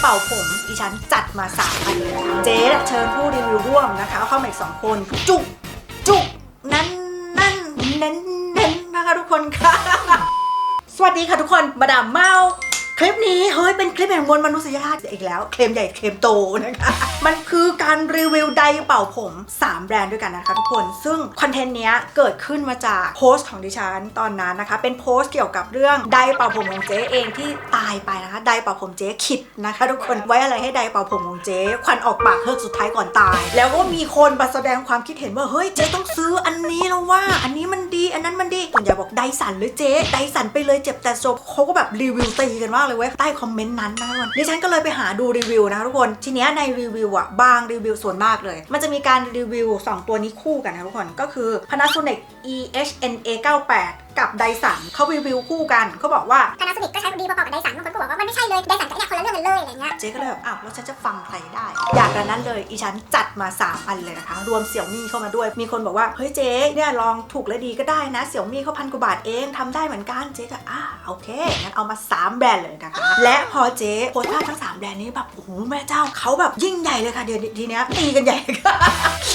เป่าผมดิฉันจัดมาสามอันเลยนะคะเจ๊เชิญผู้รีวิวร่วมนะคะเข้ามาอีกสองคน จุกจุกนั่นนั่นเน้นเน้นนะคะทุกคนค่ะ สวัสดีค่ะทุกคนมาดามเมา คลิปนี้เฮ้ยเป็นคลิปแห่งมวลมนุษยชาติอีกแล้ว เคลมใหญ่เคลมโตนะคะ มันคือการรีวิวไดร์เป่าผม 3 แบรนด์ด้วยกันนะคะทุกคน ซึ่งคอนเทนต์เนี้ยเกิดขึ้นมาจากโพสต์ของดิฉันตอนนั้นนะคะ เป็นโพสต์เกี่ยวกับเรื่องไดร์เป่าผมของเจ๊เองที่ตายไปนะคะ ไดร์เป่าผมเจ๊ขิดนะคะ ทุกคน ไว้อะไรให้ไดร์เป่าผมของเจ๊ควันออกปากเฮือกสุดท้ายก่อนตาย แล้วก็มีคนมาแสดงความคิดเห็นว่าเฮ้ยเจ๊ต้องซื้ออันนี้แล้วว่า อันนี้มันดี อันนั้นมันดีส่วนใหญ่บอกไดสันเลยเจ๊ไดสันไปเลยเจ็บแต่จบเขาก็แบบรีวิวตีกันมากเลยเว้ย ใต้คอมเมนต์นั้นนะคะทุกคนดิฉันก็เลยไปหาดูรีวิวนะคะทุกคนทีเนี้ยในรีวิวอะบางรีวิวส่วนมากเลย มันจะมีการรีวิว 2 ตัวนี้คู่กันนะทุกคนก็คือ Panasonic EHNA 98กับ Dyson เขารีวิวคู่กันเขาบอกว่าพานาโซนิกก็ใช้ดีประกอบกับไดสันบางคนก็บอกว่ามันไม่ใช่เลยไดสันกับเนี่ยคนละเรื่องกันเลยอะไรเงี้ยเจ๊ก็เลยแบบอ้าวแล้วฉันจะฟังใครได้ อยากกันนั้นเลยอีฉันจัดมา 3 อันเลยนะคะ รวมเสี่ยวมี่เข้ามาด้วย มีคนบอกว่า เฮ้ยเจ๊เนี่ยลองถูกและดีก็ได้นะเสี่ยวมี่เขาพันกว่าบาทเองทำได้เหมือนกันเจ๊ก็อ่าโอเคงั้นเอามา 3 แบรนด์เลยนะคะ และพอเจ๊โพสต์ภาพทั้ง3แบรนด์นี้แบบโอ้โหแม่เจ้าเขาแบบยิ่งใหญ่เลยค่ะเดี๋ยวทีเนี้ยตีกันใหญ่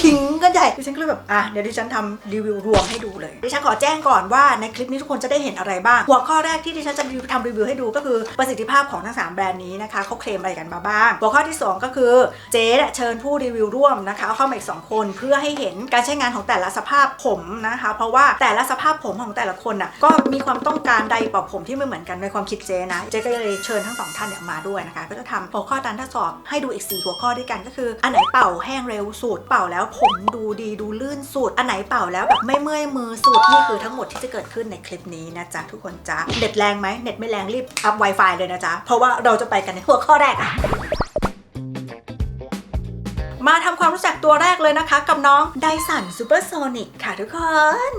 ขิงกันใหญ่ดิฉันก็เลยแบบอะเดี๋ยวดิฉันทำรีวิวรวมให้ดูเลยดิฉันขอแจ้งก่อนว่าในคลิปนี้ทุกคนจะได้เห็นอะไรบ้าง หัวข้อแรกที่ดิฉันจะทำรีวิวให้ดูก็คือประสิทธิภาพของทั้งสามแบรนด์นี้นะคะเขาเคลมอะไรกันมาบ้าง หัวข้อที่ 2 ก็คือเจ๊เชิญผู้รีวิวร่วมนะคะเข้ามาอีกสองคนเพื่อให้เห็นการใช้งานของแต่ละสภาพผมนะคะ เพราะว่าแต่ละสภาพผมของแต่ละคนน่ะก็มีความต้องการใดป่าผมที่ไม่เหมือนกันในความคิดเจ๊นะเจ๊ก็เลยเชิญทั้งสองท่านเนี่ยมาด้วยนะคะก็จะทำหัวข้อการทดสอบให้ดูอีก 4 หัวข้อด้วยกันก็คือ อันไหนเป่าแห้งเร็วสุดเป่าแล้วผมดูดีดูลื่นสุดอันไหนเป่าแล้วแบบไม่เมื่อยมือสุดนี่คือทั้งหมดที่จะเกิดขึ้นในคลิปนี้นะจ๊ะทุกคนจ๊ะเน็ตแรงไหมเน็ตไม่แรงรีบอัพ Wi-Fi เลยนะจ๊ะเพราะว่าเราจะไปกันในหัวข้อแรกอะมาทำความรู้จักตัวแรกเลยนะคะ กับน้องไดสันซูเปอร์โซนิกค่ะทุกคน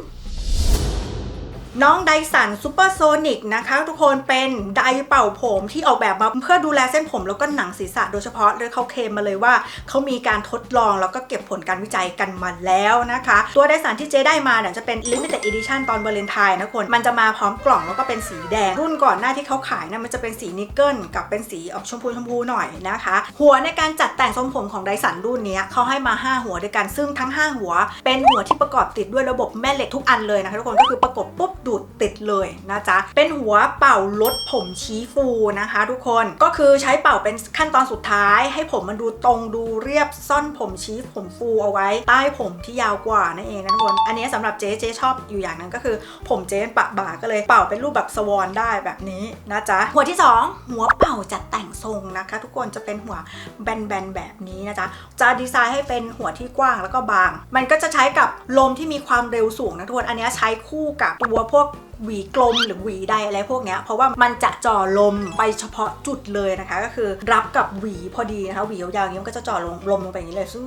น้องไดสันซูเปอร์โซนิกนะคะ ทุกคนเป็นไดร์เป่าผมที่ออกแบบมาเพื่อดูแลเส้นผมแล้วก็หนังศีรษะโดยเฉพาะเลยเขาเคลมมาเลยว่าเขามีการทดลองแล้วก็เก็บผลการวิจัยกันมาแล้วนะคะ ตัวไดสันที่เจได้มาเนี่ยจะเป็น limited edition ตอนวาเลนไทน์นะคนมันจะมาพร้อมกล่องแล้วก็เป็นสีแดง รุ่นก่อนหน้าที่เขาขายเนี่ยมันจะเป็นสีนิกเกิลกับเป็นสีออกชมพูชมพูหน่อยนะคะ หัวในการจัดแต่งทรงผมของไดสันรุ่นนี้เขาให้มา 5 หัวด้วยกันซึ่งทั้ง 5 หัว เป็นหัวที่ประกอบติดด้วยระบบแม่เหล็กทุกอันเลยนะคะทุกคนก็คือประกบปุ๊บดูดติดเลยนะจ๊ะ เป็นหัวเป่าลดผมชี้ฟูนะคะทุกคน ก็คือใช้เป่าเป็นขั้นตอนสุดท้าย ให้ผมมันดูตรงดูเรียบซ่อนผมชี้ผมฟูเอาไว้ ใต้ผมที่ยาวกว่านั่นเองนะทุกคน อันนี้สำหรับเจ๊เจ๊ชอบอยู่อย่างหนึงก็คือ ผมเจ๊ปะบ่าก็เลยเป่าเป็นรูปแบบสวอนได้แบบนี้นะจ๊ะ หัวที่สองหัวเป่าจัดแต่งทรงนะคะ ทุกคนจะเป็นหัวแบนๆแบบนี้นะจ๊ะ จะดีไซน์ให้เป็นหัวที่กว้างแล้วก็บาง มันก็จะใช้กับลมที่มีความเร็วสูงนะทุกคน อันนี้ใช้คู่กับตัวพวก หวีกลมหรือหวีใดอะไรพวกเนี้ยเพราะว่ามันจะจ่อลมไปเฉพาะจุดเลยนะคะ ก็คือรับกับหวีพอดีนะคะหวียาวๆอย่างนี้มันก็จะจ่อลงลมลงไปอย่างนี้เลยซึ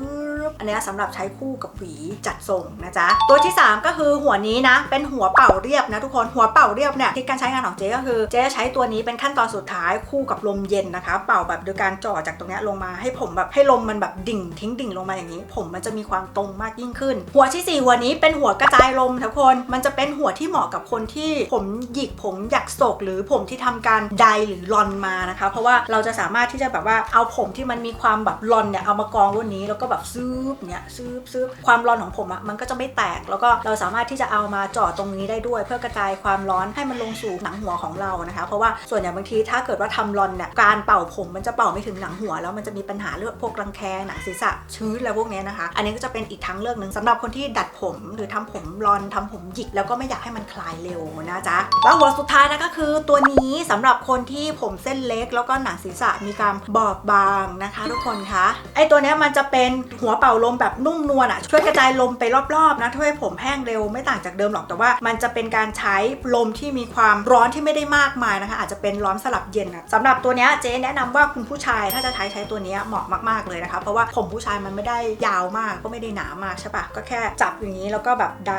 บอันนี้ยสำหรับใช้คู่กับหวีจัดทรงนะจ๊ะตัวที่ 3 ก็คือหัวนี้นะ เป็นหัวเป่าเรียบนะทุกคนหัวเป่าเรียบเนี่ยที่การใช้งานของเจ๊ก็คือเจ๊ใช้ตัวนี้เป็นขั้นตอนสุดท้ายคู่กับลมเย็นนะคะ เป่าแบบโดยการจ่อจากตรงนี้ลงมาให้ผมแบบให้ลมมันแบบดิ่งทิ้งดิ่งลงมาอย่างนี้ ผมมันจะมีความตรงมากยิ่งขึ้น หัวที่สี่หัวนี้เป็นหัวกระจายลมทุกคนมันจะเป็นหัวที่เหมาะกับคนที่ผมหยิกผมหยักโศกหรือผมที่ทำการไดร์หรือลอนมานะคะ เพราะว่าเราจะสามารถที่จะแบบว่าเอาผมที่มันมีความแบบลอนเนี่ยเอามากองร่นนี้แล้วก็แบบซืบเนี่ยซืบซืบความร้อนของผมอะ่ะมันก็จะไม่แตก แล้วก็เราสามารถที่จะเอามาจ่อตรงนี้ได้ด้วย เพื่อกระจายความร้อนให้มันลงสู่หนังหัวของเรานะคะ เพราะว่าส่วนใหญ่บางทีถ้าเกิดว่าทำลอนเนี่ยการเป่าผมมันจะเป่าไม่ถึงหนังหัว แล้วมันจะมีปัญหาเรื่องพวกรังแคหนังศีรษะชื้นอะไรพวกเนี้ยนะคะ อันนี้ก็จะเป็นอีกทางเลือกหนึ่งสำหรับคนที่ดัดผมหรือทำผมรอนทำผมหยิกแล้วก็ไม่อยากให้มันคลายเร็วนะจ๊ะแล้วหัวสุดท้ายนะก็คือตัวนี้สำหรับคนที่ผมเส้นเล็ก แล้วก็หนังศีรษะมีการบอบบางนะคะ ทุกคนคะไอตัวนี้มันจะเป็นหัวเป่าลมแบบนุ่มนวลอะช่วยกระจายลมไปรอบๆนะช่วยผมแห้งเร็วไม่ต่างจากเดิมหรอกแต่ว่า มันจะเป็นการใช้ลมที่มีความร้อนที่ไม่ได้มากมายนะคะ อาจจะเป็นร้อนสลับเย็นอะสำหรับตัวนี้เจ๊แนะนำว่าคุณผู้ชายถ้าจะใช้ใช้ตัวนี้เหมาะมากๆเลยนะคะ เพราะว่าผมผู้ชายมันไม่ได้ยาวมากก็ไม่ได้หนามากใช่ปะก็แค่จับอย่างนี้แล้วก็แบบได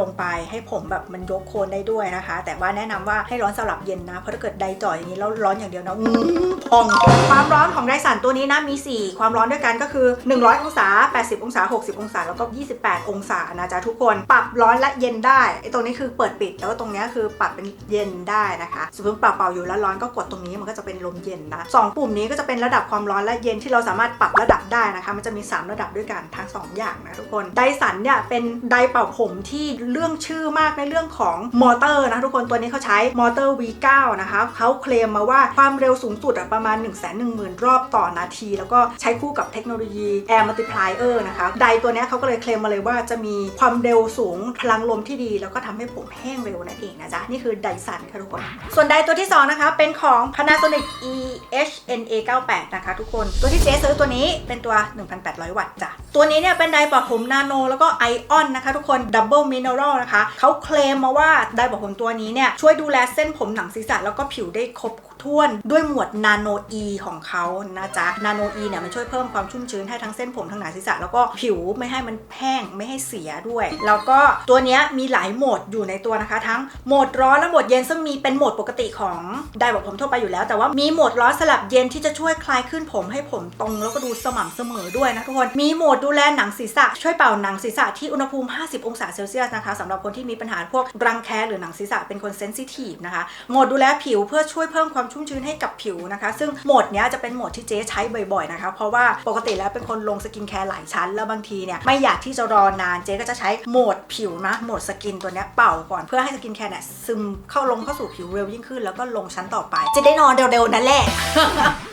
ลงไปให้ผมแบบมันยกโคนได้ด้วยนะคะ แต่ว่าแนะนำว่าให้ร้อนสลับเย็นนะ เพราะถ้าเกิดไดจ่อยอย่างนี้แล้วร้อนอย่างเดียวนะอื้อพอง ความร้อนของไดสันตัวนี้นะมี 4 ความร้อนด้วยกันก็คือ 100 องศา 80 องศา 60 องศา แล้วก็ 28 องศานะจ๊ะทุกคน ปรับร้อนและเย็นได้ไอ้ตรงนี้คือเปิดปิด แล้วก็ตรงนี้คือปรับเป็นเย็นได้นะคะสมมติเปล่าๆอยู่แล้วร้อนก็กดตรงนี้มันก็จะเป็นลมเย็นนะสองปุ่มนี้ก็จะเป็นระดับความร้อนและเย็นที่เราสามารถปรับระดับได้นะคะ มันจะมี 3 ระดับด้วยกันทั้ง 2 อย่างนะทุกคนไดสันเนี่ยเป็นไดเป่าผมที่เรื่องชื่อมากในเรื่องของมอเตอร์นะทุกคนตัวนี้เขาใช้มอเตอร์ V9 นะคะเขาเคลมมาว่าความเร็วสูงสุดอะประมาณ 1 1 0 0 0 0 รอบต่อนาที แล้วก็ใช้คู่กับเทคโนโลยี Air Multiplier นะคะไดตัวนี้เขาก็เลยเคลมมาเลยว่าจะมีความเร็วสูงพลังลมที่ดี แล้วก็ทำให้ผมแห้งเร็วนั่นเองนะจ๊ะ นี่คือไดสันค่ะทุกคน ส่วนไดตัวที่ 2 นะคะ เป็นของ Panasonic EHNA98 นะคะทุกคนตัวที่เจ๊ซื้อตัวนี้เป็นตัว 1,800 วัตต์จ้ะตัวนี้เนี่ยเป็นไดร์เป่าผมนาโน แล้วก็ไอออนนะคะทุกคนดับเบิลมินเนอรัลนะคะเขาเคลมมาว่าไดร์เป่าผมตัวนี้เนี่ยช่วยดูแลเส้นผมหนังศีรษะแล้วก็ผิวได้ครบ ถ้วนด้วยหมวดนาโนอีของเขานะจ๊ะนาโนอีเนี่ยมันช่วยเพิ่มความชุ่มชื้นให้ทั้งเส้นผมทั้งหนังศีรษะแล้วก็ผิวไม่ให้มันแห้งไม่ให้เสียด้วย แล้วก็ตัวนี้มีหลายโหมดอยู่ในตัวนะคะ ทั้งโหมดร้อนและโหมดเย็นซึ่งมีเป็นโหมดปกติของไดร์เป่าผมทั่วไปอยู่แล้ว แต่ว่ามีโหมดร้อนสลับเย็นที่จะช่วยคลายขึ้นผมให้ผมตรง แล้วก็ดูสม่ำเสมอด้วยนะทุกคน มีโหมดดูแลหนังศีรษะ ช่วยเป่าหนังศีรษะที่อุณหภูมิ 50 องศาเซลเซียสนะคะสำหรับคนที่มีปัญหาพวกรังแคหรือหนังศีรษะเป็นคนเซนซิทีฟนะคะโหมดดูแลผิวเพื่อช่วยเพิ่มความชุ่มชื้นให้กับผิวนะคะ ซึ่งโหมดเนี้ยจะเป็นโหมดที่เจ๊ใช้บ่อยๆนะคะ เพราะว่าปกติแล้วเป็นคนลงสกินแคร์หลายชั้น แล้วบางทีเนี่ยไม่อยากที่จะรอนานเจ๊ก็จะใช้โหมดผิวนะโหมดสกินตัวเนี้ยเป่าก่อนเพื่อให้สกินแคร์เนี่ยซึมเข้าลงเข้าสู่ผิวเร็วยิ่งขึ้น แล้วก็ลงชั้นต่อไป จะได้นอนเร็วๆนั่นแหละ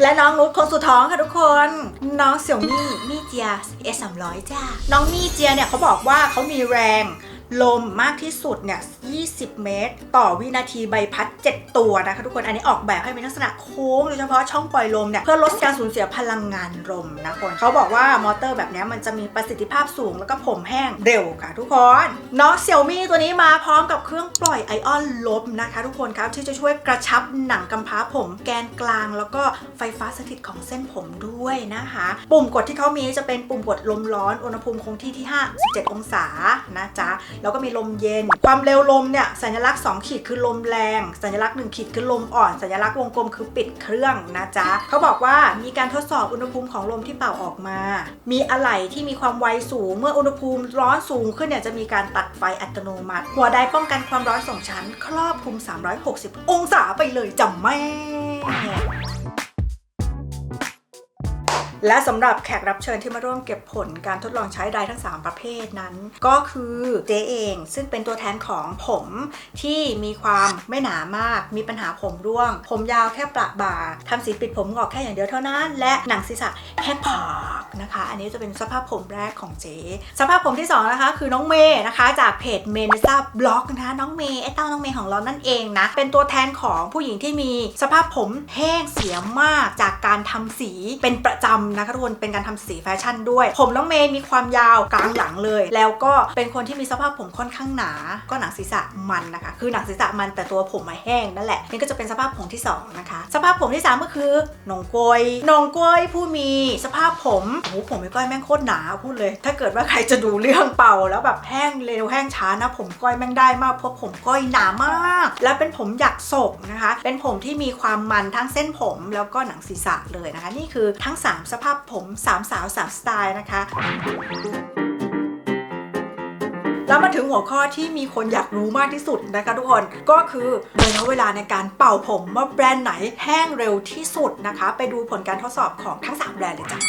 และน้องนุชคนสุดท้องค่ะทุกคน น้องเสี่ยวมี่มี่เจีย S 3 0 0จ้าน้องมี่เจียเนี่ยเขาบอกว่าเขามีแรง ลมมากที่สุดเนี่ย 20 เมตร ต่อวินาทีใบพัด 7 ตัวนะคะทุกคน อันนี้ออกแบบให้เป็นลักษณะโค้งโดยเฉพาะช่องปล่อยลมเนี่ย เพื่อลดการสูญเสียพลังงานลมนะคนเขาบอกว่ามอเตอร์แบบนี้มันจะมีประสิทธิภาพสูงแล้วก็ผมแห้งเร็วค่ะทุกคนน้องเสี่ยวมี่ตัวนี้มาพร้อมกับเครื่องปล่อยไอออนลบนะคะทุกคนครับที่จะช่วยกระชับหนังกำพร้าผม แกนกลาง แล้วก็ไฟฟ้าสถิตของเส้นผมด้วยนะคะ ปุ่มกดที่เขามีจะเป็นปุ่มกดลมร้อนอุณหภูมิคงที่ที่5 17 องศานะจ๊ะแล้วก็มีลมเย็น ความเร็วลมเนี่ยสัญลักษณ์ 2 ขีดคือลมแรง สัญลักษณ์ 1 ขีดคือลมอ่อน สัญลักษณ์วงกลมคือปิดเครื่องนะจ๊ะเขาบอกว่ามีการทดสอบอุณหภูมิของลมที่เป่าออกมา มีอะไหล่ที่มีความไวสูง เมื่ออุณหภูมิร้อนสูงขึ้นเนี่ยจะมีการตัดไฟอัตโนมัติ หัวไดป้องกันความร้อนสองชั้น ครอบคลุม 360 องศาไปเลยจ้ะแม่ และสำหรับแขกรับเชิญที่มาร่วมเก็บผลการทดลองใช้ไดร์ทั้ง 3 ประเภทนั้น ก็คือเจเอง ซึ่งเป็นตัวแทนของผมที่มีความไม่หนามาก มีปัญหาผมร่วง ผมยาวแค่ประบ่าทำสีปิดผมงอกแค่อย่างเดียวเท่านั้น และหนังศีรษะแค่ผากนะคะ อันนี้จะเป็นสภาพผมแรกของเจสภาพผมที่ 2 นะคะคือน้องเมย์นะคะจากเพจเมนซ่าบล็อกนะคะน้องเมย์ไอ้เต้าน้องเมย์ของเรานั่นเองนะเป็นตัวแทนของผู้หญิงที่มีสภาพผมแห้งเสียมากจากการทำสีเป็นประจำนะคะทุกคนเป็นการทำสีแฟชั่นด้วย ผมน้องเมย์มีความยาวกลางหลังเลย แล้วก็เป็นคนที่มีสภาพผมค่อนข้างหนา ก็หนังศีรษะมันนะคะ คือหนังศีรษะมันแต่ตัวผมมาแห้งนั่นแหละ นี่ก็จะเป็นสภาพผมที่สองนะคะ สภาพผมที่สามก็คือหนองกวยหนองกวยผู้มีสภาพผมโอ้โหผมไม่ก้อยแม่งโคตรหนาพูดเลย ถ้าเกิดว่าใครจะดูเรื่องเป่าแล้วแบบแห้งเร็วแห้งช้านะ ผมก้อยแม่งได้มากเพราะผมก้อยหนามาก และเป็นผมหยักศกนะคะ เป็นผมที่มีความมันทั้งเส้นผมแล้วก็หนังศีรษะเลยนะคะ นี่คือทั้ง 3 สภาพผมสามสาวสามสไตล์นะคะ แล้วมาถึงหัวข้อที่มีคนอยากรู้มากที่สุดนะคะทุกคนก็คือระยะเวลาในการเป่าผมว่าแบรนด์ไหนแห้งเร็วที่สุดนะคะ ไปดูผลการทดสอบของทั้ง 3 แบรนด์เลยจ้ะ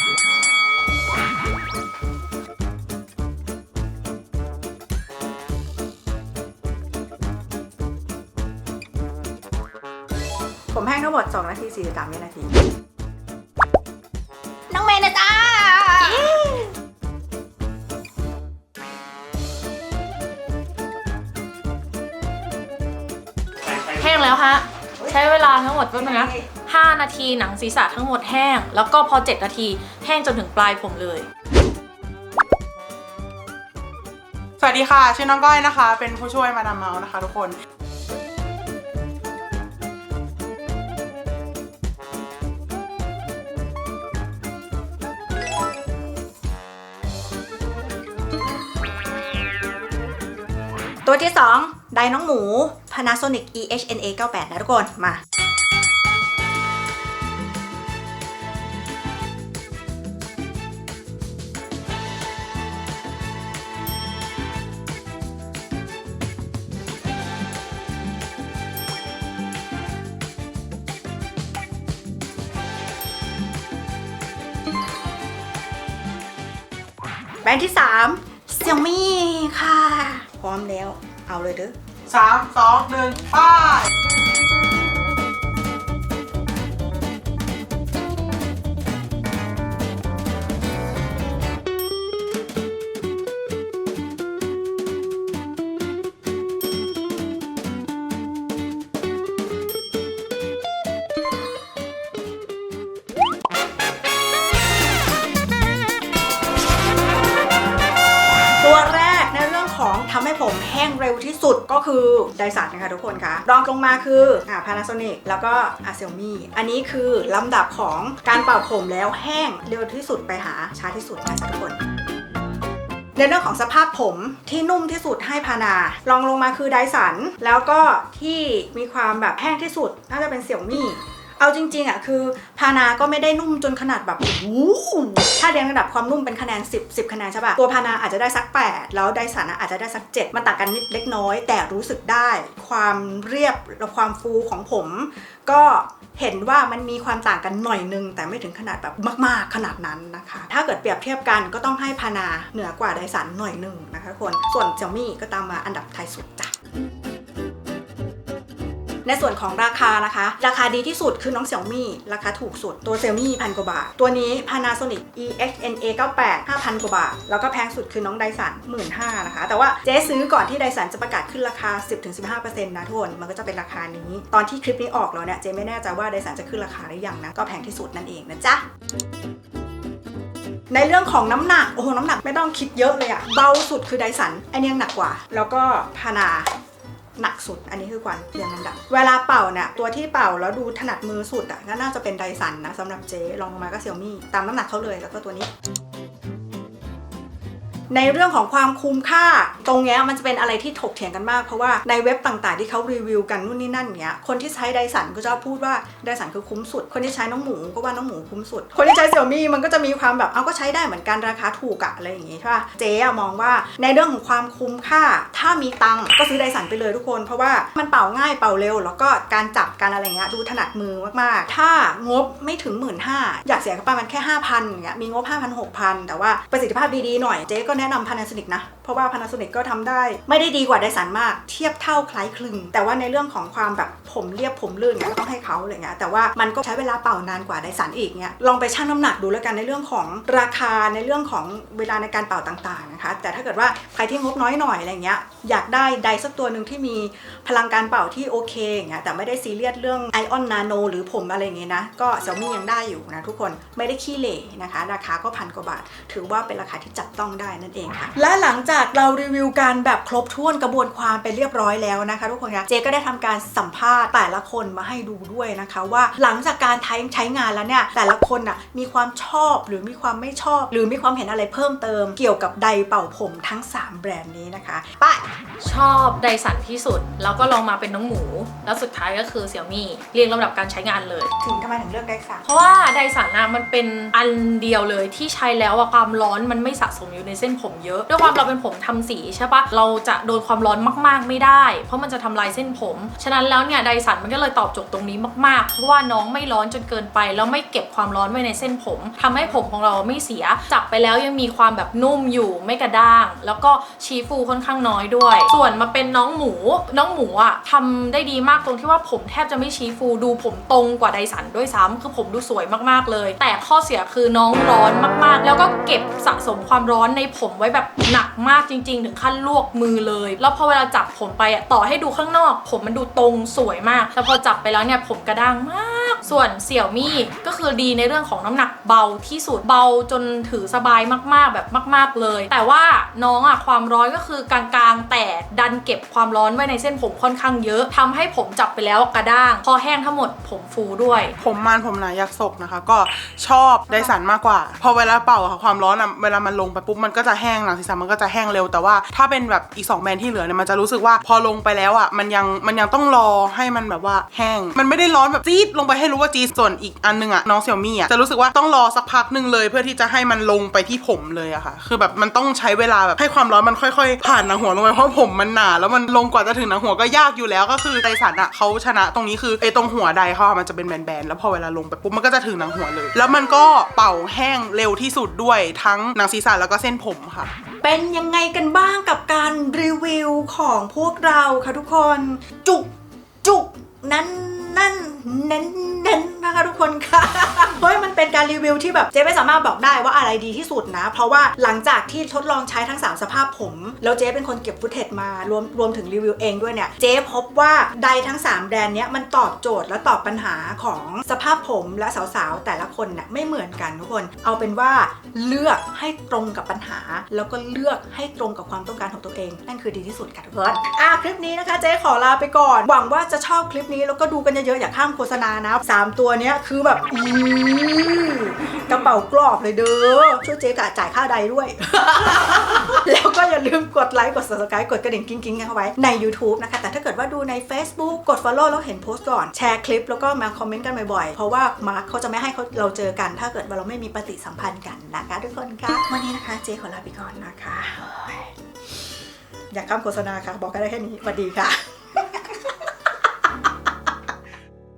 ผมแห้งทั้งหมด 2 นาที 43วินาที งแล้วฮะ ใช้เวลาทั้งหมดก็นะ5นาทีหนังศีรษะทั้งหมดแห้ง แล้วก็พอ 7 นาทีแห้งจนถึงปลายผมเลย สวัสดีค่ะ ชื่อน้องก้อยนะคะ เป็นผู้ช่วยมาดามเมาส์นะคะทุกคน ตัวที่ 2 ไดน้องหมู Panasonic EHNA 98นะทุกคนมาแบรนด์ที่3 Xiaomi ค่ะ พร้อมแล้ว เอาเลยเด้อ สามสองหนึ่งป้าย ดก็คือไดสันนะคะทุกคนคะรองลงมาคืออ่า Panasonic แล้วก็อาเซลมีอันนี้คือลำดับของการเป่าผมแล้วแห้งเร็วที่สุดไปหาช้าที่สุดนะคะทุกคนในเรื่องของสภาพผมที่นุ่มที่สุดให้พานาลองลงมาคือไดสันแล้วก็ที่มีความแบบแห้งที่สุดน่าจะเป็นเสี่ยวมี่ เอาจริงๆอะคือพานาก็ไม่ได้นุ่มจนขนาดแบบโอ้ถ้าเรียงระดับความนุ่มเป็นคะแนน 10 10 คะแนนใช่ป่ะตัวพานาอาจจะได้สัก 8 แล้วไดสันอาจจะได้สัก 7 มันต่างกันนิดเล็กน้อย แต่รู้สึกได้ความเรียบและความฟูของผม ก็เห็นว่ามันมีความต่างกันหน่อยนึง แต่ไม่ถึงขนาดแบบมาก ๆ ขนาดนั้นนะคะ ถ้าเกิดเปรียบเทียบกันก็ต้องให้พานาเหนือกว่าไดสันหน่อยหนึ่งนะคะคนส่วนเซี่ยมี่ก็ตามมาอันดับท้ายสุดจ้ะ ในส่วนของราคานะคะ ราคาดีที่สุดคือน้องเซี่ยมี่ราคาถูกสุดตัวเซี่ยมี่พันกว่าบาท ตัวนี้ Panasonic EXNA 98 5,000 กว่าบาท แล้วก็แพงสุดคือน้องไดสัน15,000นะคะ แต่ว่าเจ๊ซื้อก่อนที่ไดสันจะประกาศขึ้นราคา 10-15%นะทุกคนมันก็จะเป็นราคานี้ ตอนที่คลิปนี้ออกแล้วเนี่ยเจ๊ไม่แน่ใจว่าไดสันจะขึ้นราคาหรือยังนะก็แพงที่สุดนั่นเองนะจ๊ะในเรื่องของน้ำหนัก โอ้โห น้ำหนักไม่ต้องคิดเยอะเลยอะเบาสุดคือไดสันไอเนี้ยหนักกว่า แล้วก็พานา หนักสุด อันนี้คือการเรียงลำดับ เวลาเป่าเนี่ยตัวที่เป่าแล้วดูถนัดมือสุดอะก็น่าจะเป็นไดสันนะสำหรับเจ๊ลองลงมาก็เซี่ยมี่ตามน้ำหนักเขาเลยแล้วก็ตัวนี้ ในเรื่องของความคุ้มค่า ตรงเนี้ยมันจะเป็นอะไรที่ถกเถียงกันมาก เพราะว่าในเว็บต่างๆที่เขารีวิวกันนู่นนี่นั่นเนี้ยคนที่ใช้ไดสันก็จะพูดว่าไดสันคือคุ้มสุด คนที่ใช้น้องหมูก็ว่าน้องหมูคุ้มสุด คนที่ใช้เซี่ยมี่มันก็จะมีความแบบเอาก็ใช้ได้เหมือนกันราคาถูกอะอะไรอย่างงี้ใช่ป่ะเจ๊มองว่าในเรื่องของความคุ้มค่า ถ้ามีตังก็ซื้อไดสันไปเลยทุกคน เพราะว่ามันเป่าง่ายเป่าเร็ว แล้วก็การจับการอะไรเงี้ยดูถนัดมือมากๆ ถ้างบไม่ถึงหมื่นห้าอยากเสียก็ประมาณแค่5,000อย่างเงี้ยมีงบ5,000 6,000แต่ว่าประสิทธิภาพดีๆหน่อยเจ๊ก็แนะนำพานาโซนิกนะ เพราะว่า Panasonic ก็ทำได้ ไม่ได้ดีกว่าไดสันมาก เทียบเท่าคล้ายคลึง แต่ว่าในเรื่องของความแบบผมเรียบผมลื่นเนี่ยก็ต้องให้เขาอะไรเงี้ยแต่ว่ามันก็ใช้เวลาเป่านานกว่าไดสันอีกเนี่ยลองไปชั่งน้ำหนักดูแล้วกันในเรื่องของราคาในเรื่องของเวลาในการเป่าต่างๆนะคะแต่ถ้าเกิดว่าใครที่งบน้อยหน่อยอะไรเงี้ยอยากได้ไดสักตัวหนึ่งที่มีพลังการเป่าที่โอเคอย่างเงี้ยแต่ไม่ได้ซีเรียสเรื่องไอออนนาโนหรือผมอะไรเงี้ยนะก็เซี่ยมี่ยังได้อยู่นะทุกคนไม่ได้ขี้เหร่นะคะ ราคาก็พันกว่าบาท ถือว่าเป็นราคาที่จับต้องได้นั่นเองค่ะและหลังจากเรารีวิวการแบบครบถ้วนกระบวนความไปเรียบร้อยแล้วนะคะทุกคนคะเจก็ได้ทำการสัมภาษณ์แต่ละคนมาให้ดูด้วยนะคะ ว่าหลังจากการใช้ใช้งานแล้วเนี่ยแต่ละคนน่ะมีความชอบหรือมีความไม่ชอบ หรือมีความเห็นอะไรเพิ่มเติม เกี่ยวกับไดร์เป่าผมทั้ง 3 แบรนด์นี้นะคะไปชอบไดสันที่สุด แล้วก็ลองมาเป็นน้องหมู แล้วสุดท้ายก็คือเสี่ยมี่เรียงลำดับการใช้งานเลย ถึงทำไมถึงเลือกไดร์สันเพราะว่าไดสันอะมันเป็นอันเดียวเลยที่ใช้แล้วอะความร้อนมันไม่สะสมอยู่ในเส้นผมเยอะด้วยความเราเป็นผมทำสีใช่ปะเราจะโดนความร้อนมากๆไม่ได้ เพราะมันจะทำลายเส้นผม ฉะนั้นแล้วเนี่ยไดสันมันก็เลยตอบโจทย์ตรงนี้มากๆ เพราะว่าน้องไม่ร้อนจนเกินไป แล้วไม่เก็บความร้อนไว้ในเส้นผมทำให้ผมของเราไม่เสีย จับไปแล้วยังมีความแบบนุ่มอยู่ไม่กระด้าง แล้วก็ชี้ฟูค่อนข้างน้อยด้วย ส่วนมาเป็นน้องหมู น้องหมูอะทำได้ดีมากตรงที่ว่าผมแทบจะไม่ชี้ฟูดูผมตรงกว่าไดสันด้วยซ้ำคือผมดูสวยมากๆเลย แต่ข้อเสียคือน้องร้อนมากๆ แล้วก็เก็บสะสมความร้อนในผมไว้แบบหนักมากจริง ๆ ถึงขั้นลวกมือเลย แล้วพอเวลาจับผมไปอะต่อให้ดูข้างนอก ผมมันดูตรงสวยมากแต่พอจับไปแล้วเนี่ยผมกระด้างมาก ส่วนเสี่ยวมี่ก็คือดีในเรื่องของน้ำหนักเบาที่สุดเบาจนถือสบายมากๆแบบมาก ๆเลย แต่ว่าน้องอะความร้อนก็คือกลางๆ แต่ดันเก็บความร้อนไว้ในเส้นผมค่อนข้างเยอะทำให้ผมจับไปแล้วกระด้าง พอแห้งทั้งหมดผมฟูด้วย ผมมันผมหนายักษศกนะคะ ก็ชอบไดสันมากกว่า พอเวลาเป่าค่ะความร้อนอะเวลามันลงไปปุ๊บมันก็จะแห้งหนังศีรษะมันก็จะแห้งเร็วแต่ว่าถ้าเป็นแบบอีก2แบรนด์ที่เหลือเนี่ยมันจะรู้สึกว่าพอลงไปแล้วอะมันยังมันยังต้องรอให้มันแบบว่าแห้งมันไม่ได้ร้อนแบบจี๊ดลงไปให้รู้ว่าจีส่วนอีกอันนึงอะน้องเสี่ยมี่อะจะรู้สึกว่าต้องรอสักพักหนึ่งเลย เพื่อที่จะให้มันลงไปที่ผมเลยอะค่ะ คือแบบมันต้องใช้เวลาแบบให้ความร้อนมันค่อยๆ ผ่านหนังหัวลงไปเพราะผมมันหนาแล้วมันลงกว่าจะถึงหนังหัวก็ยากอยู่แล้วก็คือไดสันอะเขาชนะตรงนี้คือไอ้ตรงหัวไดเขามันจะเป็นแบนๆแล้วพอเวลาลงไปปุ๊บมันก็จะถึงหนังหัวเลย แล้วมันก็เป่าแห้งเร็วที่สุดด้วยทั้งหนังศีรษะแล้วก็เส้นผมค่ะ เป็นยังไงกันบ้างกับการรีวิวของพวกเราค่ะทุกคนจุกจุก นั้นนั่นเน้นเน้นนะคะทุกคนค่ะ การรีวิวที่แบบเจ๊ไม่สามารถบอกได้ว่าอะไรดีที่สุดนะ เพราะว่าหลังจากที่ทดลองใช้ทั้ง 3 สภาพผม แล้วเจ๊เป็นคนเก็บฟุตเทจมารวมรวมถึงรีวิวเองด้วยเนี่ย เจ๊พบว่าไดทั้ง 3 แบรนด์เนี้ยมันตอบโจทย์และตอบปัญหาของสภาพผมและสาวๆ แต่ละคนเนี่ยไม่เหมือนกันทุกคน เอาเป็นว่าเลือกให้ตรงกับปัญหา แล้วก็เลือกให้ตรงกับความต้องการของตัวเอง นั่นคือดีที่สุดค่ะทุกคนอะคลิปนี้นะคะเจ๊ขอลาไปก่อน หวังว่าจะชอบคลิปนี้แล้วก็ดูกันเยอะๆอย่าข้ามโฆษณานะสามตัวเนี้ยคือแบบอีกระเป๋ากรอบเลยเด้อ ช่วยเจ๊กะจ่ายค่าใดด้วย แล้วก็อย่าลืมกดไลค์ กด subscribe กดกระดิ่งกิ้งๆกันเข้าไว้ใน YouTube นะคะ แต่ถ้าเกิดว่าดูใน Facebook กด follow แล้วเห็นโพสต์ก่อน แชร์คลิปแล้วก็มาคอมเมนต์กันบ่อยๆ เพราะว่ามาร์คเขาจะไม่ให้เเราเจอกัน ถ้าเกิดว่าเราไม่มีปฏิสัมพันธ์กันนะคะทุกคนคะวันนี้นะคะเจ๊ขอลาไปก่อนนะคะ อยากข้ามโฆษณาค่ะ บอกกันได้แค่นี้สวัสดีค่ะ